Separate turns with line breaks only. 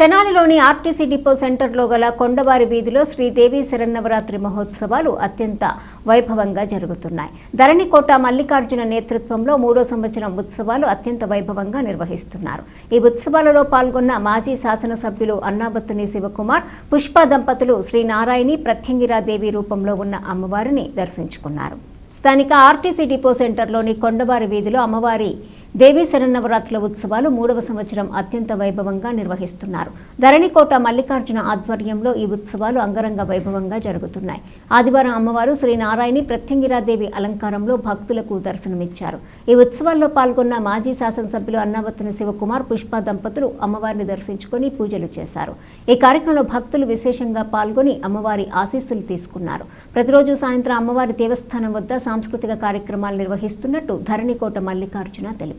తెనాలిలోని RTC depot సెంటర్లో గల కొండవారి వీధిలో శ్రీదేవి శరన్నవరాత్రి మహోత్సవాలు అత్యంత వైభవంగా జరుగుతున్నాయి. ధరణికోట మల్లికార్జున నేతృత్వంలో మూడో సంవత్సరం ఉత్సవాలు అత్యంత వైభవంగా నిర్వహిస్తున్నారు. ఈ ఉత్సవాలలో పాల్గొన్న మాజీ శాసనసభ్యులు అన్నాబత్తుని శివకుమార్ పుష్ప దంపతులు శ్రీ నారాయణి ప్రత్యంగిరాదేవి రూపంలో ఉన్న అమ్మవారిని దర్శించుకున్నారు. స్థానిక ఆర్టీసీ డిపో సెంటర్లోని కొండవారి వీధిలో అమ్మవారి దేవీ శరన్నవరాత్రుల ఉత్సవాలు మూడవ సంవత్సరం అత్యంత వైభవంగా నిర్వహిస్తున్నారు. ధరణికోట మల్లికార్జున ఆధ్వర్యంలో ఈ ఉత్సవాలు అంగరంగ వైభవంగా జరుగుతున్నాయి. ఆదివారం అమ్మవారు శ్రీ నారాయణి ప్రత్యంగిరాదేవి అలంకారంలో భక్తులకు దర్శనమిచ్చారు. ఈ ఉత్సవాల్లో పాల్గొన్న మాజీ శాసనసభ్యులు అన్నావత్తుని శివకుమార్ పుష్ప దంపతులు అమ్మవారిని దర్శించుకొని పూజలు చేశారు. ఈ కార్యక్రమంలో భక్తులు విశేషంగా పాల్గొని అమ్మవారి ఆశీస్సులు తీసుకున్నారు. ప్రతిరోజు సాయంత్రం అమ్మవారి దేవస్థానం వద్ద సాంస్కృతిక కార్యక్రమాలు నిర్వహిస్తున్నట్టు ధరణికోట మల్లికార్జున తెలిపారు.